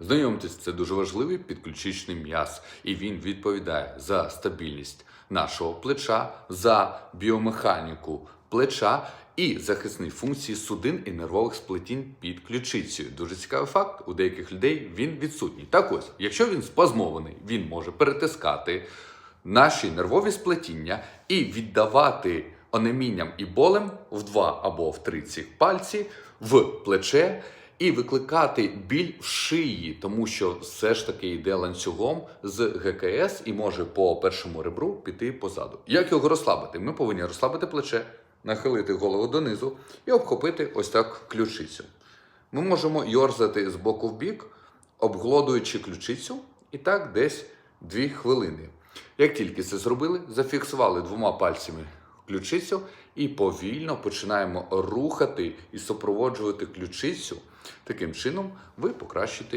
Знайомтесь, це дуже важливий підключичний м'яз, і він відповідає за стабільність нашого плеча, за біомеханіку плеча і захисні функції судин і нервових сплетінь під ключицею. Дуже цікавий факт. У деяких людей він відсутній. Так ось, якщо він спазмований, він може перетискати наші нервові сплетіння і віддавати онемінням і болем в два або в три цих пальці в плече. І викликати біль в шиї, тому що все ж таки йде ланцюгом з ГКС і може по першому ребру піти позаду. Як його розслабити? Ми повинні розслабити плече, нахилити голову донизу і обхопити ось так ключицю. Ми можемо йорзати з боку в бік, обглодуючи ключицю, і так десь 2 хвилини. Як тільки це зробили, зафіксували двома пальцями ключицю і повільно починаємо рухати і супроводжувати ключицю. Таким чином ви покращите